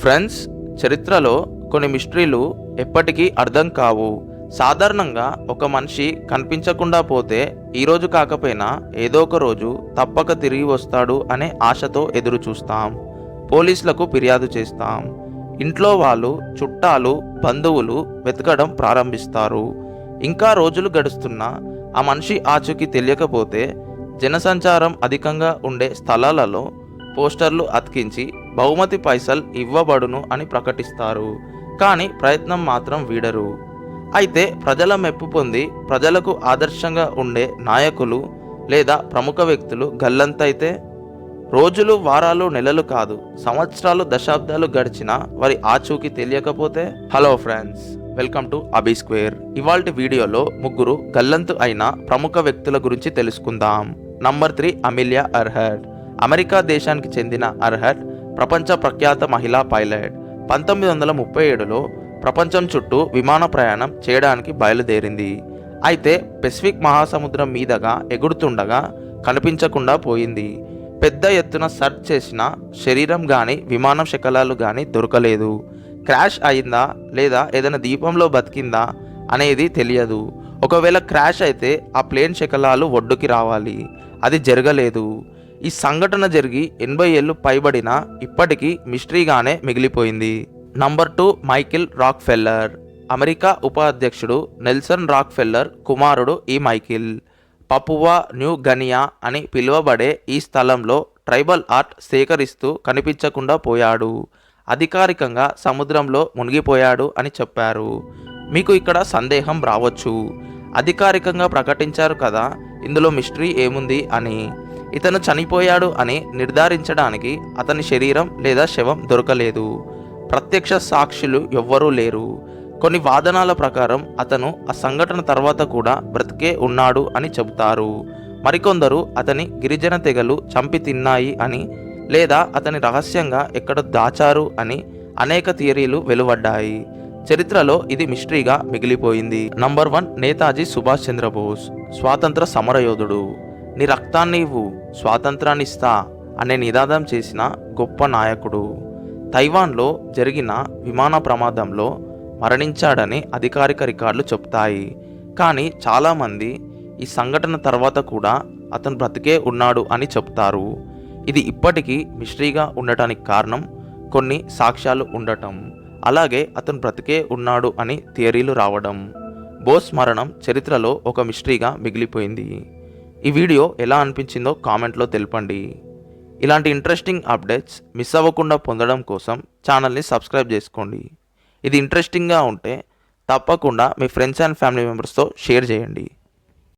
Friends చరిత్రలో కొన్ని మిస్టరీలు ఎప్పటికీ అర్థం కావు. సాధారణంగా ఒక మనిషి కనిపించకుండా పోతే ఈరోజు కాకపోయినా ఏదో ఒక రోజు తప్పక తిరిగి వస్తాడు అనే ఆశతో ఎదురు చూస్తాం. పోలీసులకు ఫిర్యాదు చేస్తాం. ఇంట్లో వాళ్ళు చుట్టాలు బంధువులు వెతకడం ప్రారంభిస్తారు. ఇంకా రోజులు గడుస్తున్నా ఆ మనిషి ఆచూకీ తెలియకపోతే జనసంచారం అధికంగా ఉండే స్థలాలలో పోస్టర్లు అతికించి బహుమతి పైసలు ఇవ్వబడును అని ప్రకటిస్తారు. కానీ ప్రయత్నం మాత్రం వీడరు. అయితే ప్రజల మెప్పు పొంది ప్రజలకు ఆదర్శంగా ఉండే నాయకులు లేదా ప్రముఖ వ్యక్తులు గల్లంతైతే? రోజులు వారాలు నెలలు కాదు సంవత్సరాలు దశాబ్దాలు గడిచినా వారి ఆచూకీ తెలియకపోతే? Hello friends welcome to Abi square. ఇవాల్టి వీడియోలో ముగ్గురు గల్లంతు అయిన ప్రముఖ వ్యక్తుల గురించి తెలుసుకుందాం. Number three Amelia Earhart. America దేశానికి చెందిన అర్హడ్ ప్రపంచ ప్రఖ్యాత మహిళా పైలట్. పంతొమ్మిది వందల ముప్పై ఏడులో ప్రపంచం చుట్టూ విమాన ప్రయాణం చేయడానికి బయలుదేరింది. అయితే పెసిఫిక్ మహాసముద్రం మీదగా ఎగురుతుండగా కనిపించకుండా పోయింది. పెద్ద ఎత్తున సర్చ్ చేసిన శరీరం కానీ విమానం శకలాలు కానీ దొరకలేదు. క్రాష్ అయిందా లేదా ఏదైనా దీపంలో బతికిందా అనేది తెలియదు. ఒకవేళ క్రాష్ అయితే ఆ ప్లేన్ శకలాలు ఒడ్డుకి రావాలి. అది జరగలేదు. ఈ సంఘటన జరిగి ఎనభై ఏళ్ళు పైబడిన ఇప్పటికీ మిస్టరీగానే మిగిలిపోయింది. Number two Michael Rockefeller America ఉపాధ్యక్షుడు నెల్సన్ రాక్ ఫెల్లర్ కుమారుడు ఈ మైకిల్. పపువా న్యూ గనియా అని పిలువబడే ఈ స్థలంలో ట్రైబల్ ఆర్ట్ సేకరిస్తూ కనిపించకుండా పోయాడు. అధికారికంగా సముద్రంలో మునిగిపోయాడు అని చెప్పారు. మీకు ఇక్కడ సందేహం రావచ్చు. అధికారికంగా ప్రకటించారు కదా ఇందులో మిస్టరీ ఏముంది అని. ఇతను చనిపోయాడు అని నిర్ధారించడానికి అతని శరీరం లేదా శవం దొరకలేదు. ప్రత్యక్ష సాక్షులు ఎవ్వరూ లేరు. కొన్ని వాదనాల ప్రకారం అతను ఆ సంఘటన తర్వాత కూడా బ్రతికే ఉన్నాడు అని చెబుతారు. మరికొందరు అతని గిరిజన తెగలు చంపి తిన్నాయి అని లేదా అతని రహస్యంగా ఎక్కడ దాచారు అని అనేక థియరీలు వెలువడ్డాయి. చరిత్రలో ఇది మిస్టరీగా మిగిలిపోయింది. నంబర్ వన్ నేతాజీ సుభాష్ చంద్రబోస్ స్వాతంత్ర సమరయోధుడు. నీ రక్తాన్ని ఇవ్వు స్వాతంత్రాన్ని ఇస్తా అనే నినాదం చేసిన గొప్ప నాయకుడు. తైవాన్లో జరిగిన విమాన ప్రమాదంలో మరణించాడని అధికారిక రికార్డులు చెప్తాయి. కానీ చాలామంది ఈ సంఘటన తర్వాత కూడా అతను బ్రతికే ఉన్నాడు అని చెప్తారు. ఇది ఇప్పటికీ మిస్టరీగా ఉండటానికి కారణం కొన్ని సాక్ష్యాలు ఉండటం. అలాగే అతను బ్రతికే ఉన్నాడు అని థియరీలు రావడం. బోస్ మరణం చరిత్రలో ఒక మిస్టరీగా మిగిలిపోయింది. ఈ వీడియో ఎలా అనిపించిందో కామెంట్లో తెలపండి. ఇలాంటి ఇంట్రెస్టింగ్ అప్డేట్స్ మిస్ అవ్వకుండా పొందడం కోసం ఛానల్ని సబ్స్క్రైబ్ చేసుకోండి. ఇది ఇంట్రెస్టింగ్గా ఉంటే తప్పకుండా మీ ఫ్రెండ్స్ అండ్ ఫ్యామిలీ మెంబర్స్తో షేర్ చేయండి.